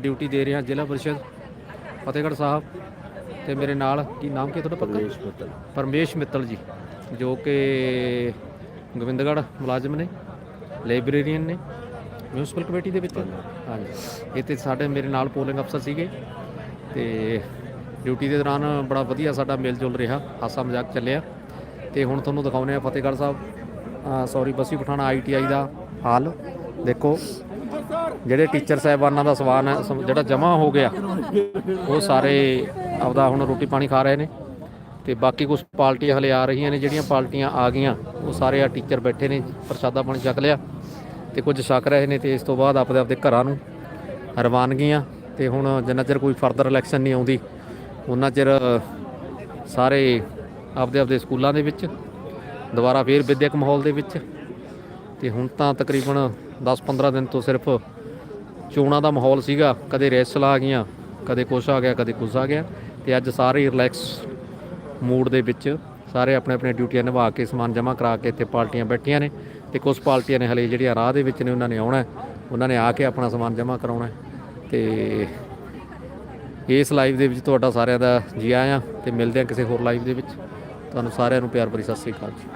Duty ਦੇ ਰਿਹਾ ਜ਼ਿਲ੍ਹਾ ਪਰਿਸ਼ਦ ਫਤਿਹਗੜ੍ਹ ਸਾਹਿਬ ਤੇ ਮੇਰੇ ਨਾਲ ਕੀ ਨਾਮ ਕੀ ਤੁਹਾਡਾ ਪੱਕਾ? ਪਰਵੇਸ਼ ਪਤਲ ਪਰਮੇਸ਼ ਮਿੱਤਲ ਜੀ ਜੋ ਕਿ ਗੋਬਿੰਦਗੜ੍ਹ ਮੁਲਾਜ਼ਮ ਨੇ ਲਾਇਬ੍ਰੇਰੀਅਨ ਨੇ ਮਿਊਨਿਸਪਲ ਕਮੇਟੀ ਦੇ ਵਿੱਚ ਹਾਂਜੀ। ਤੇ ਸਾਡੇ ਮੇਰੇ ਨਾਲ ਪੋਲਿੰਗ ਅਫਸਰ ਸੀਗੇ ਤੇ ਡਿਊਟੀ ਦੇ ਦੌਰਾਨ ਬੜਾ ਵਧੀਆ ਸਾਡਾ ਮੇਲ ਜੁਲ ਰਿਹਾ ਹਾਸਾ ਮਜ਼ਾਕ ਚੱਲਿਆ। ਤੇ ਹੁਣ ਤੁਹਾਨੂੰ ਦਿਖਾਉਂਦੇ ਆ ਫਤਿਹਗੜ੍ਹ ਸਾਹਿਬ। ਸੌਰੀ ਬਸੀ ਪਠਾਣਾ ਆਈਟੀਆਈ ਦਾ ਹਾਲ। ਦੇਖੋ ਜਿਹੜੇ ਟੀਚਰ ਸਾਹਿਬਾਨਾਂ ਦਾ ਸਵਾਨ ਹੈ, ਸਮ- ਜਿਹੜਾ ਜਮ੍ਹਾਂ ਹੋ ਗਿਆ, ਉਹ ਸਾਰੇ ਆਪਦਾ ਹੁਣ ਰੋਟੀ ਪਾਣੀ ਖਾ ਰਹੇ ਨੇ ਤੇ ਬਾਕੀ ਕੁਝ ਪਾਰਟੀਆਂ ਹਲੇ ਆ ਰਹੀਆਂ ਨੇ, ਜਿਹੜੀਆਂ ਪਾਰਟੀਆਂ ਆ ਗਈਆਂ, ਉਹ ਸਾਰੇ ਆ ਟੀਚਰ ਬੈਠੇ ਨੇ, ਪ੍ਰਸ਼ਾਦਾ ਪਾਣੀ ਛਕ ਲਿਆ ਤੇ ਕੁਝ ਛਕ ਰਹੇ ਨੇ ਤੇ ਇਸ ਤੋਂ ਬਾਅਦ ਆਪਦੇ ਆਪਦੇ ਘਰਾਂ ਨੂੰ ਰਵਾਨਗੀਆਂ ਤੇ ਹੁਣ ਜਿੰਨਾ ਚਿਰ ਕੋਈ ਫਰਦਰ ਇਲੈਕਸ਼ਨ ਨਹੀਂ ਆਉਂਦੀ ਉਹਨਾਂ ਚਿਰ ਸਾਰੇ ਆਪਦੇ ਆਪਦੇ ਸਕੂਲਾਂ ਦੇ ਵਿੱਚ, ਦੁਬਾਰਾ ਫੇਰ ਵਿਦਿਅਕ ਮਾਹੌਲ ਦੇ ਵਿੱਚ ਤੇ ਹੁਣ ਤਾਂ ਤਕਰੀਬਨ 10-15 ਦਿਨ ਤੋਂ ਸਿਰਫ ਚੋਣਾਂ ਦਾ ਮਾਹੌਲ ਸੀਗਾ। ਕਦੇ ਰੈਸਲ ਆ ਗਈਆਂ, ਕਦੇ ਕੁਛ ਆ ਗਿਆ, ਕਦੇ ਕੁਛ ਆ ਗਿਆ। ਤੇ ਅੱਜ ਸਾਰੇ ਰਿਲੈਕਸ ਮੂਡ ਦੇ ਵਿੱਚ ਸਾਰੇ ਆਪਣੇ ਆਪਣੇ ਡਿਊਟੀਆਂ ਨਿਭਾ ਕੇ, ਸਮਾਨ ਜਮ੍ਹਾਂ ਕਰਾ ਕੇ ਇੱਥੇ ਪਾਰਟੀਆਂ ਬੈਠੀਆਂ ਨੇ। ਤੇ ਕੁਝ ਪਾਰਟੀਆਂ ਨੇ ਹਲੇ ਜਿਹੜੀਆਂ ਰਾਹ ਦੇ ਵਿੱਚ ਨੇ, ਉਹਨਾਂ ਨੇ ਆਉਣਾ ਉਹਨਾਂ ਨੇ ਆ ਕੇ ਆਪਣਾ ਸਮਾਨ ਜਮ੍ਹਾਂ ਕਰਾਉਣਾ ਹੈ। ਤੇ ਇਸ ਲਾਈਵ ਦੇ ਵਿੱਚ ਤੁਹਾਡਾ ਸਾਰਿਆਂ ਦਾ ਜੀ ਆਇਆਂ ਤੇ ਮਿਲਦੇ ਹਾਂ ਕਿਸੇ ਹੋਰ ਲਾਈਵ ਦੇ ਵਿੱਚ। ਤੁਹਾਨੂੰ ਸਾਰਿਆਂ ਨੂੰ ਪਿਆਰ ਭਰੀ ਸਤਿ ਸ੍ਰੀ ਅਕਾਲ ਜੀ।